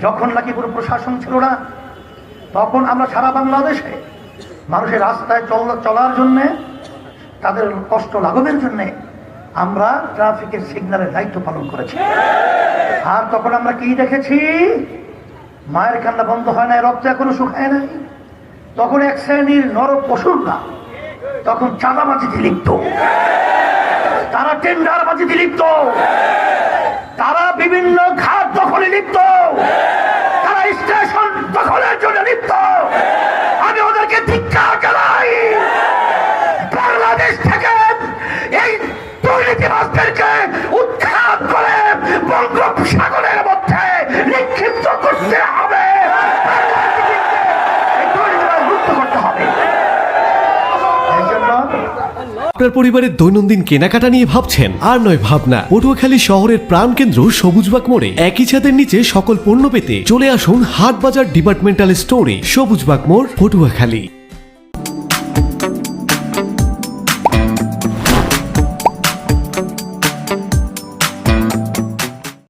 যখন নাকি পুরো প্রশাসন ছিল না, তখন আমরা সারা বাংলাদেশে মানুষের রাস্তায় চল- চলার জন্যে, তাদের কষ্ট লাঘবের জন্যে আমরা ট্রাফিকের সিগন্যালের দায়িত্ব পালন করেছি। আর তখন আমরা কি দেখেছি? মায়ের কান্না বন্ধ হয় নাই, রক্ত এখনও শুকায় নাই। তখন এক শ্রেণির নর পশুরা তখন চাঁদাবাজিতে লিপ্ত। তারা টেন্ডার টেন্ডারবাজিতে লিপ্ত। লিপ্ত তারা স্টেশন দখলের জন্য লিপ্ত আমি ওদেরকে ধিক্ষা জানাই বাংলাদেশ থেকে এই দুর্নীতিবাসদেরকে উৎখাত আপনার পরিবারের দৈনন্দিন কেনাকাটা নিয়ে ভাবছেন? আর নয়, ভাবনা। পটুয়াখালী শহরের প্রাণকেন্দ্র সবুজবাগ মোড়ে। একই ছাদের নিচে সকল পণ্য পেতে চলে আসুন হাট বাজার ডিপার্টমেন্টাল স্টোরে, সবুজবাগ মোড়, পটুয়াখালী।